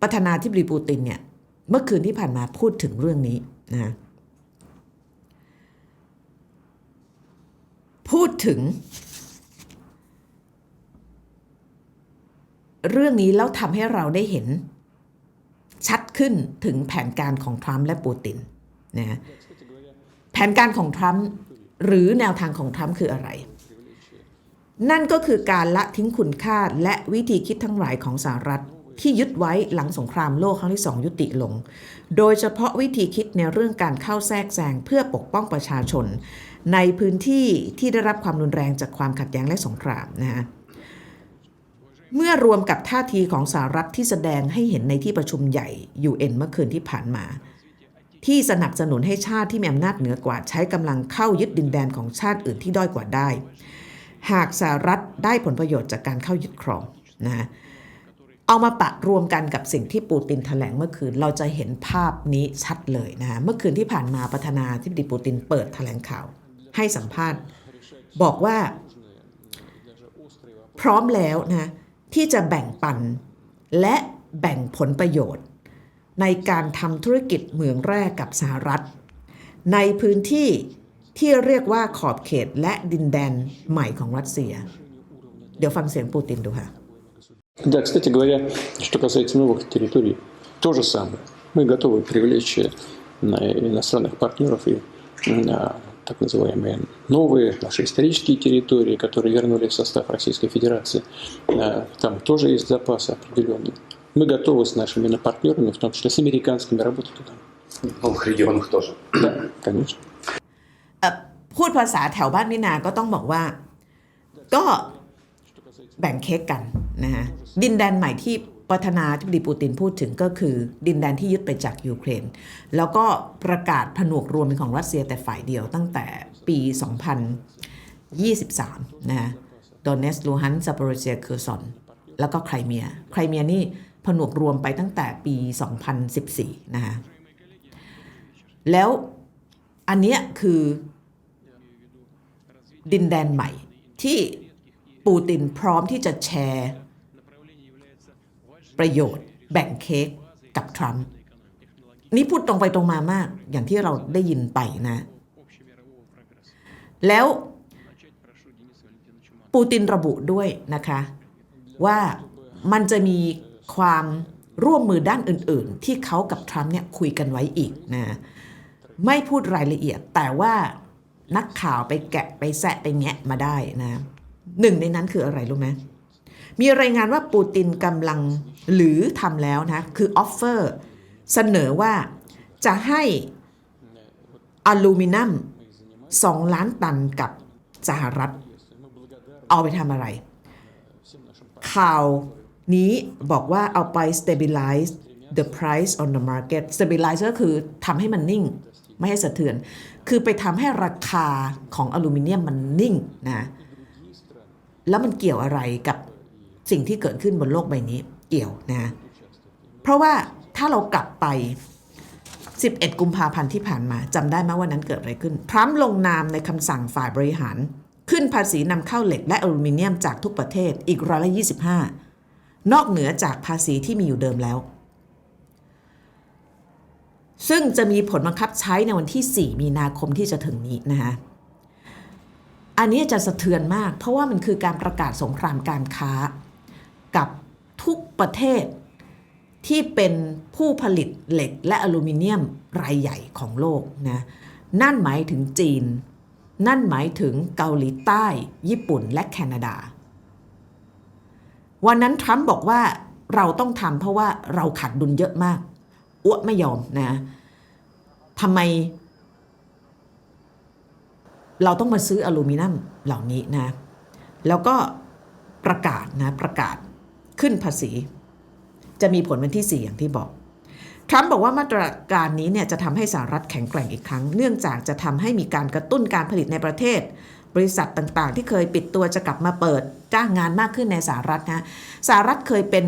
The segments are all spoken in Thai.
ประธานาธิบดีปูตินเนี่ยเมื่อคืนที่ผ่านมาพูดถึงเรื่องนี้นะพูดถึง เรื่องนี้แล้วทำให้เราได้เห็น ชัดขึ้นถึงแผนการของทรัมป์และปูตินนะแผนการของทรัมป์หรือแนวทางของทรัมป์คืออะไร นั่นก็คือการละทิ้งคุณค่าและวิธีคิดทั้งหลายของสหรัฐ ที่ยึดไว้หลังสงครามโลกครั้งที่สองยุติลง โดยเฉพาะวิธีคิดในเรื่องการเข้าแทรกแซงเพื่อปกป้องประชาชน ในพื้นที่ที่ได้รับความรุนแรงจากความขัดแย้งและสงครามนะฮะเมื่อรวมกับท่าทีของสหรัฐที่แสดงให้เห็นในที่ประชุมใหญ่ UN เมื่อคืนที่ผ่านมา ที่สนับสนุนให้ชาติที่มีอำนาจเหนือกว่าใช้กำลังเข้ายึดดินแดนของชาติอื่นที่ด้อยกว่าได้ หากสหรัฐได้ผลประโยชน์จากการเข้ายึดครองนะฮะ เอามาปะรวมกันกับสิ่งที่ปูตินแถลงเมื่อคืน เราจะเห็นภาพนี้ชัดเลยนะฮะเมื่อคืนที่ผ่านมาประธานาธิบดีปูตินเปิดแถลงข่าว ให้สัมภาษณ์ บอกว่า พร้อมแล้วนะที่จะแบ่งปันและแบ่งผลประโยชน์ ในการทำธุรกิจเหมืองแร่กับสหรัฐ ในพื้นที่ที่เรียกว่าขอบเขตและดินแดนใหม่ของรัสเซีย เดี๋ยวฟังเสียงปูตินดูค่ะ Да, кстати говоря, что касается новых территорий, то же самое. Мы готовы привлечь э, иностранных партнеров и э, так называемые новые наши исторические территории, которые вернули в состав Российской Федерации. Э, Там тоже есть запасы определенные. Мы готовы с нашими партнерами, в том числе с американскими, работать туда. В новых регионах тоже. Да, конечно. เอ่อพูดภาษาแถวบ้านมินาก็ต้องบอกว่า ก็แบ่งเค้กกัน นะฮะดินแดนใหม่ที่ประธานาธิบดีปูตินพูดถึงก็คือ ดินแดนที่ยึดไปจากยูเครน แล้วก็ประกาศผนวกรวมเป็นของรัสเซียแต่ฝ่ายเดียวตั้งแต่ปี 2023 นะฮะโดเนสลูฮันซาปโรเซียเคอร์ซอน แล้วก็ไครเมีย ไครเมียนี่ผนวกรวมไปตั้งแต่ปี 2014 นะฮะแล้วอันเนี้ยคือดินแดนใหม่ที่ปูตินพร้อมที่จะแชร์ ประโยชน์ แบ่งเค้กกับทรัมป์นี่พูดตรงไปตรงมามาก อย่างที่เราได้ยินไปนะ แล้วปูตินระบุด้วยนะคะ ว่ามันจะมีความร่วมมือด้านอื่น ๆ ที่เขากับทรัมป์เนี่ยคุยกันไว้อีกนะ ไม่พูดรายละเอียด แต่ว่านักข่าวไปแกะไปแซะไปแงะมาได้นะ หนึ่งในนั้นคืออะไรรู้ไหม มีรายงานว่าปูตินกำลังหรือทำแล้วนะ คือออฟเฟอร์เสนอว่าจะให้อลูมิเนียม2ล้านตันกับสหรัฐ เอาไปทำอะไร ข่าวนี้บอกว่าเอาไป stabilize the price on the market stabilize ก็คือทำให้มันนิ่ง ไม่ให้สะเทือน คือไปทำให้ราคาของอลูมิเนียมมันนิ่งนะ แล้วมันเกี่ยวอะไรกับ สิ่งที่เกิดขึ้นบนโลกใบนี้เกี่ยวนะเพราะว่าถ้าเรากลับไป 11 กุมภาพันธ์ที่ผ่านมาจำได้ไหมว่านั้นเกิดอะไรขึ้น ทรัมป์ลงนามในคำสั่งฝ่ายบริหาร ขึ้นภาษีนำเข้าเหล็กและอลูมิเนียมจากทุกประเทศอีกร้อยละ25 นอกเหนือจากภาษีที่มีอยู่เดิมแล้ว ซึ่งจะมีผลบังคับใช้ในวันที่ 4 มีนาคมที่จะถึงนี้นะคะอันนี้จะสะเทือนมาก เพราะว่ามันคือการประกาศสงครามการค้า กับทุกประเทศที่เป็นผู้ผลิตเหล็กและอลูมิเนียมรายใหญ่ของโลกนะนั่นหมายถึงจีน นั่นหมายถึงเกาหลีใต้ ญี่ปุ่นและแคนาดา วันนั้นทรัมป์บอกว่าเราต้องทำเพราะว่าเราขาดดุลเยอะมากอ้วไม่ยอมนะทำไม เราต้องมาซื้ออลูมิเนียมเหล่านี้นะ แล้วก็ประกาศนะประกาศ ขึ้นภาษี จะมีผลวันที่ 4 อย่างที่บอกทรัมป์บอกว่ามาตรการนี้เนี่ยจะทำให้สหรัฐแข็งแกร่งอีกครั้ง เนื่องจากจะทำให้มีการกระตุ้นการผลิตในประเทศ บริษัทต่างๆ ที่เคยปิดตัวจะกลับมาเปิด จ้างงานมากขึ้นในสหรัฐนะสหรัฐเคยเป็น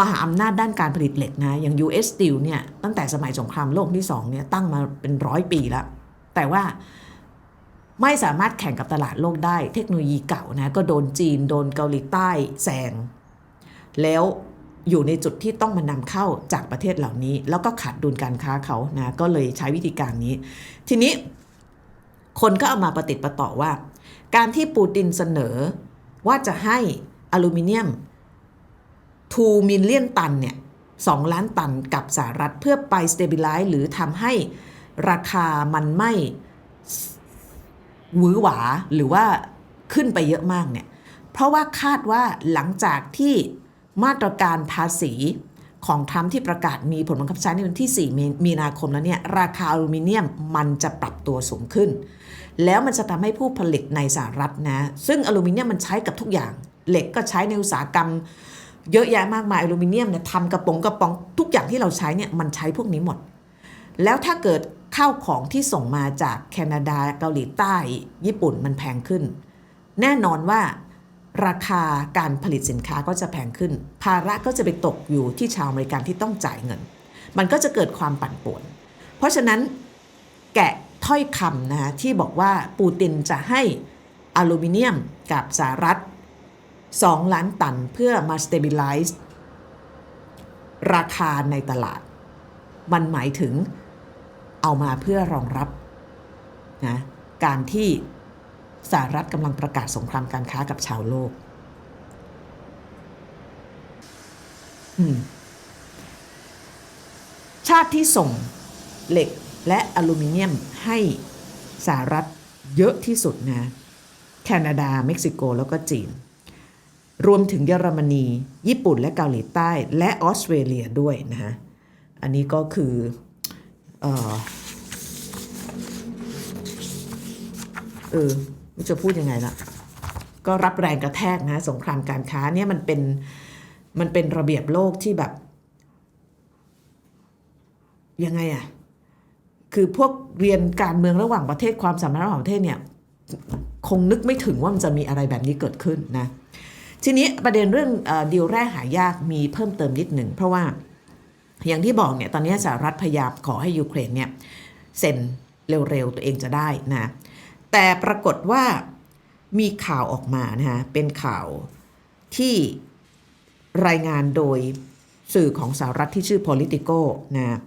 มหาอำนาจด้านการผลิตเหล็กนะอย่าง US Steel เนี่ยตั้งแต่สมัยสงครามโลกที่2เนี่ยตั้งมาเป็นร้อยปีแล้ว แต่ว่าไม่สามารถแข่งกับตลาดโลกได้เทคโนโลยีเก่านะก็โดนจีน โดนเกาหลีใต้แซง แล้วอยู่ในจุดที่ต้องมานำเข้าจากประเทศเหล่านี้ แล้วก็ขาดดุลการค้าเขานะก็เลยใช้วิธีการนี้ ทีนี้คนก็เอามาประติดประต่อว่า การที่ปูตินเสนอว่าจะให้อลูมิเนียม2มิลเลียนตันเนี่ย2ล้านตันกับสหรัฐเพื่อไป stabilize หรือทำให้ราคามันไม่หวือหวาหรือว่าขึ้นไปเยอะมากเนี่ยเพราะว่าคาดว่าหลังจากที่ มาตรการภาษีของทรัมป์ที่ประกาศมีผลบังคับใช้ในวันที่4มีมีนาคมแล้วเนี่ยราคาอลูมิเนียมมันจะปรับตัวสูงขึ้น แล้วมันจะทำให้ผู้ผลิตในสหรัฐนะ ซึ่งอลูมิเนียมมันใช้กับทุกอย่าง เหล็กก็ใช้ในอุตสาหกรรม เยอะแยะมากมายอลูมิเนียมเนี่ยทำกระป๋องกระป๋องทุกอย่างที่เราใช้เนี่ยมันใช้พวกนี้หมด แล้วถ้าเกิดข้าวของที่ส่งมาจากแคนาดาเกาหลีใต้ ญี่ปุ่นมันแพงขึ้น แน่นอนว่า ราคาการผลิตสินค้าก็จะแพงขึ้น ภาระก็จะไปตกอยู่ที่ชาวอเมริกันที่ต้องจ่ายเงิน มันก็จะเกิดความปั่นป่วน เพราะฉะนั้นแกะถ้อยคำนะที่บอกว่าปูตินจะให้อลูมิเนียมกับสหรัฐ 2 ล้านตันเพื่อมา stabilize ราคาในตลาด มันหมายถึงเอามาเพื่อรองรับนะการที่ สหรัฐกำลังประกาศสงครามการค้ากับชาวโลก ชาติที่ส่งเหล็กและอลูมิเนียมให้สหรัฐเยอะที่สุดนะ แคนาดา เม็กซิโก แล้วก็จีน รวมถึงเยอรมนี ญี่ปุ่นและเกาหลีใต้ และออสเตรเลียด้วยนะฮะ อันนี้ก็คือเออเออ จะพูดยังไงละก็รับแรงกระแทกนะสงครามการค้าเนี่ยมันเป็นมันเป็นระเบียบโลกที่แบบ ยังไงอะคือพวกเรียนการเมืองระหว่างประเทศความสัมพันธ์ระหว่างประเทศเนี่ยคงนึกไม่ถึงว่ามันจะมีอะไรแบบนี้เกิดขึ้นนะ ทีนี้ประเด็นเรื่องอดีลแร่หายากมีเพิ่มเติมนิดหนึ่งเพราะว่าอย่างที่บอกเนี่ยตอนนี้สหรัฐพยายามขอให้ยูเครนเนี่ยเซ็นเร็วๆตัวเองจะได้นะ แต่ปรากฏว่ามีข่าวออกมานะฮะเป็นข่าวที่รายงานโดยสื่อของสหรัฐที่ชื่อ Politico นะ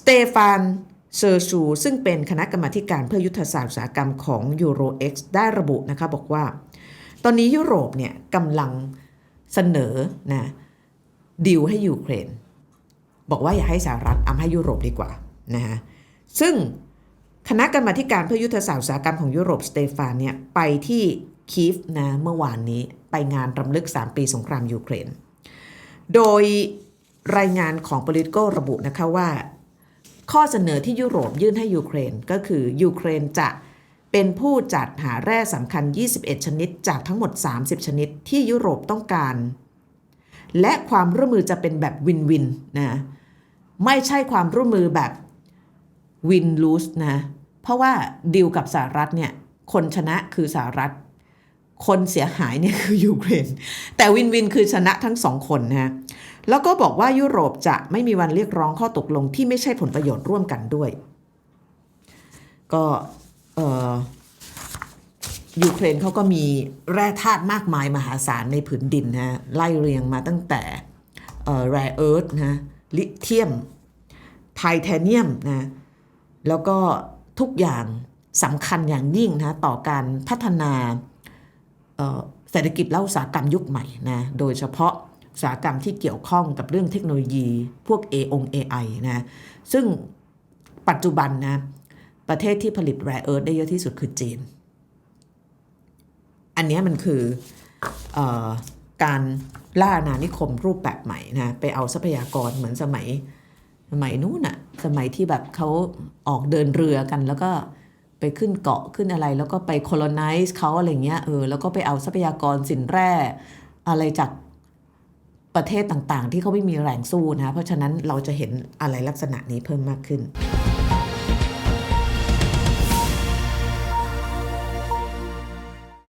สเตฟานเซอร์ชูซึ่งเป็นคณะกรรมาธิการเพื่อยุทธศาสตร์อุตสาหกรรมของ EuroX ได้ระบุนะคะบอกว่า ตอนนี้ยุโรปเนี่ยกำลังเสนอนะดิวให้ยูเครน บอกว่าอย่าให้สหรัฐเอาให้ยุโรปดีกว่านะฮะซึ่ง คณะกรรมาธิการเพื่อยุทธศาสตร์อุตสาหกรรมของยุโรปสเตฟานเนี่ยไปที่คีฟนะเมื่อวานนี้ไปงานรำลึก 3 ปีสงครามยูเครน โดยรายงานของ Politico ระบุนะคะว่า ข้อเสนอที่ยุโรปยื่นให้ยูเครนก็คือยูเครนจะเป็นผู้จัดหาแร่สำคัญ 21 ชนิด จากทั้งหมด 30 ชนิดที่ยุโรปต้องการ และความร่วมมือจะเป็นแบบวินวินนะไม่ใช่ความร่วมมือแบบวินลูสนะ เพราะว่าดีลกับสหรัฐเนี่ยคนชนะคือสหรัฐ คนเสียหายเนี่ยคือยูเครน แต่วินวินคือชนะทั้งสองคนนะแล้วก็บอกว่ายุโรปจะไม่มีวันเรียกร้องข้อตกลงที่ไม่ใช่ผลประโยชน์ร่วมกันด้วย ก็เออยูเครนเขาก็มีแร่ธาตุมากมายมหาศาลในผืนดินนะไล่เรียงมาตั้งแต่แร่เอิร์ธนะลิเทียมไทเทเนียมนะแล้วก็ ทุกอย่างสำคัญอย่างยิ่งนะต่อการพัฒนาเศรษฐกิจและอุตสาหกรรมยุคใหม่นะโดยเฉพาะอุตสาหกรรมที่เกี่ยวข้องกับเรื่องเทคโนโลยีพวก A อง AI นะซึ่งปัจจุบันนะประเทศที่ผลิตแร่เอิร์ธได้เยอะที่สุดคือจีน อันนี้มันคือออการล่าอาณานิคมรูปแบบใหม่นะไปเอาทรัพยากรเหมือนสมัย สมัยนู้นอะสมัยที่แบบเขาออกเดินเรือกันแล้วก็ไปขึ้นเกาะขึ้นอะไร แล้วก็ไป colonize เขาอะไรเงี้ยเออแล้วก็ไปเอาทรัพยากรสินแร่ อะไรจากประเทศต่างๆ ที่เขาไม่มีแรงสู้นะ เพราะฉะนั้นเราจะเห็นอะไรลักษณะนี้เพิ่มมากขึ้น